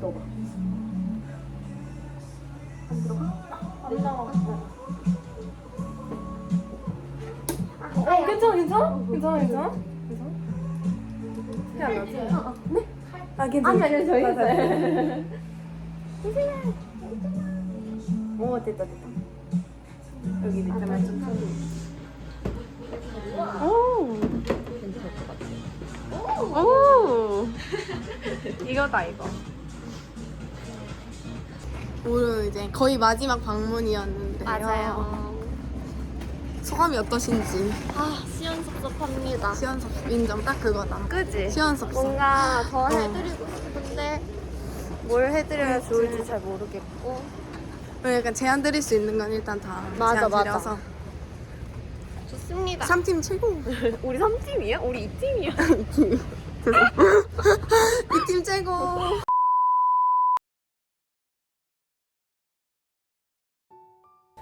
넣어봐. 안 들어가? 안 나와. 어, 괜찮아, 괜찮아? 괜찮아, 괜찮아? 괜찮아? 그냥 나지? 네? 아, 괜찮아. 아니 아니 저희. 있어요. 오 됐다 됐다. 여기 밑에만 좀 오. 괜찮을 것 같아. 오. 이거다, 이거. 오늘 이제 거의 마지막 방문이었는데요. 맞아요. 소감이 어떠신지. 아 시원 섭섭합니다. 시원섭 인정 딱 그거다. 그지? 시원섭섭. 뭔가 더 어. 해드리고 싶은데 뭘 해드려야 좋을지 잘 모르겠고. 약간 제안 드릴 수 있는 건 일단 다 맞아, 제안 맞아. 드려서. 좋습니다. 3팀 최고. 우리 3팀이야? 우리 2팀이야? 이 팀 최고.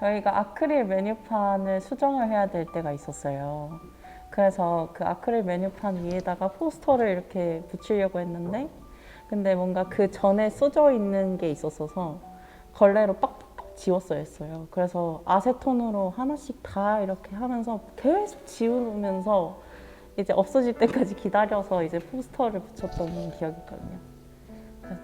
저희가 아크릴 메뉴판을 수정을 해야 될 때가 있었어요. 그래서 그 아크릴 메뉴판 위에다가 포스터를 이렇게 붙이려고 했는데, 근데 뭔가 그 전에 써져 있는 게 있었어서 걸레로 빡빡 지웠어야 했어요. 그래서 아세톤으로 하나씩 다 이렇게 하면서 계속 지우면서 이제 없어질 때까지 기다려서 이제 포스터를 붙였던 기억이 있거든요.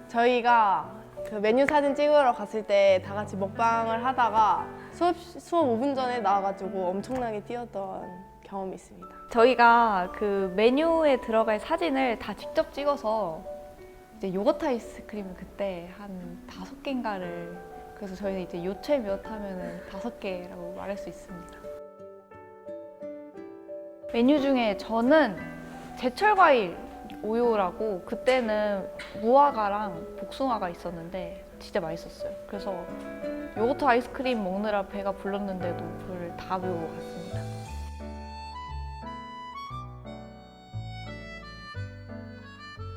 저희가 그 메뉴 사진 찍으러 갔을 때 다 같이 먹방을 하다가 수업 수업 5분 전에 나와가지고 엄청나게 뛰었던 경험이 있습니다. 저희가 그 메뉴에 들어갈 사진을 다 직접 찍어서 이제 요거트 아이스크림을 그때 한 다섯 개인가를 그래서 저희는 이제 요체 몇 하면은 다섯 개라고 말할 수 있습니다. 메뉴 중에 저는 제철 과일 오요라고 그때는 무화과랑 복숭아가 있었는데 진짜 맛있었어요. 그래서 요거트 아이스크림 먹느라 배가 불렀는데도 그걸 다 배우고 갔습니다.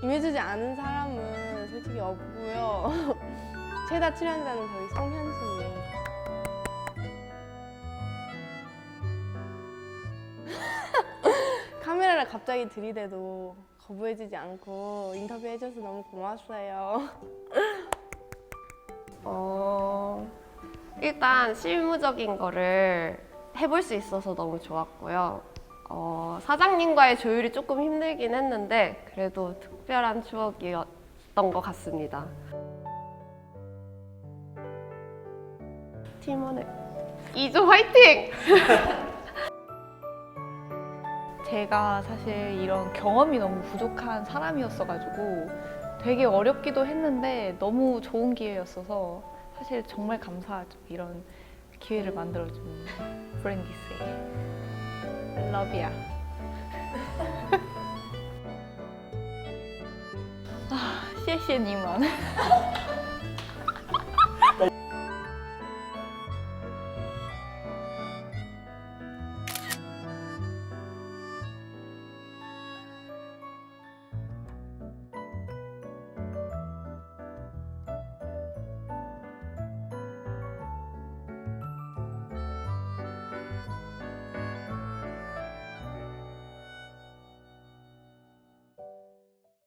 임해주지 않은 사람은 솔직히 없고요. 최다 출연자는 저희 성현수님. 카메라를 갑자기 들이대도 거부해주지 않고 인터뷰해줘서 너무 고마웠어요. 어, 일단 실무적인 거를 해볼 수 있어서 너무 좋았고요. 어, 사장님과의 조율이 조금 힘들긴 했는데 그래도 특별한 추억이었던 것 같습니다. 팀원의 2조 화이팅! 제가 사실 이런 경험이 너무 부족한 사람이었어가지고 되게 어렵기도 했는데 너무 좋은 기회였어서 사실 정말 감사하죠. 이런 기회를 만들어준 브랜디스에게. 러비야. 아, 谢谢你们。